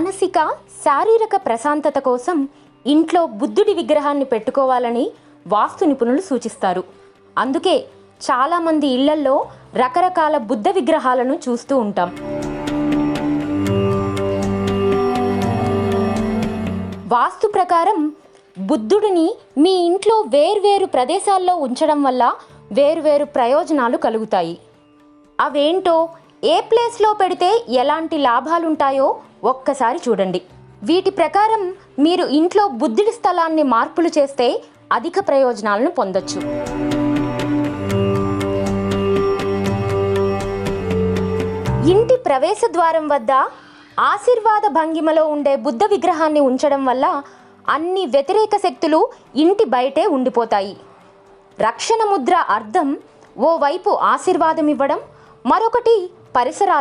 మానసిక శారీరక ప్రశాంతత కోసం ఇంట్లో బుద్ధుడి విగ్రహాన్ని పెట్టుకోవాలని వాస్తు నిపుణులు సూచిస్తారు. అందుకే చాలామంది ఇళ్ళల్లో రకరకాల బుద్ధ విగ్రహాలను చూస్తూ ఉంటాం. వాస్తు ప్రకారం బుద్ధుడిని మీ ఇంట్లో వేర్వేరు ప్రదేశాల్లో ఉంచడం వల్ల వేర్వేరు ప్రయోజనాలు కలుగుతాయి. అవేంటో ఏ ప్లేస్లో పెడితే ఎలాంటి లాభాలుంటాయో ఒక్కసారి చూడండి. వీటి ప్రకారం మీరు ఇంట్లో బుద్ధుడి స్థలాన్ని మార్పులు చేస్తే అధిక ప్రయోజనాలను పొందొచ్చు. ఇంటి ప్రవేశ ద్వారం వద్ద ఆశీర్వాద భంగిమలో ఉండే బుద్ధ విగ్రహాన్ని ఉంచడం వల్ల అన్ని వ్యతిరేక శక్తులు ఇంటి బయటే ఉండిపోతాయి. రక్షణ ముద్ర అర్థం ఓవైపు ఆశీర్వాదం ఇవ్వడం మరొకటి పరిసరాలు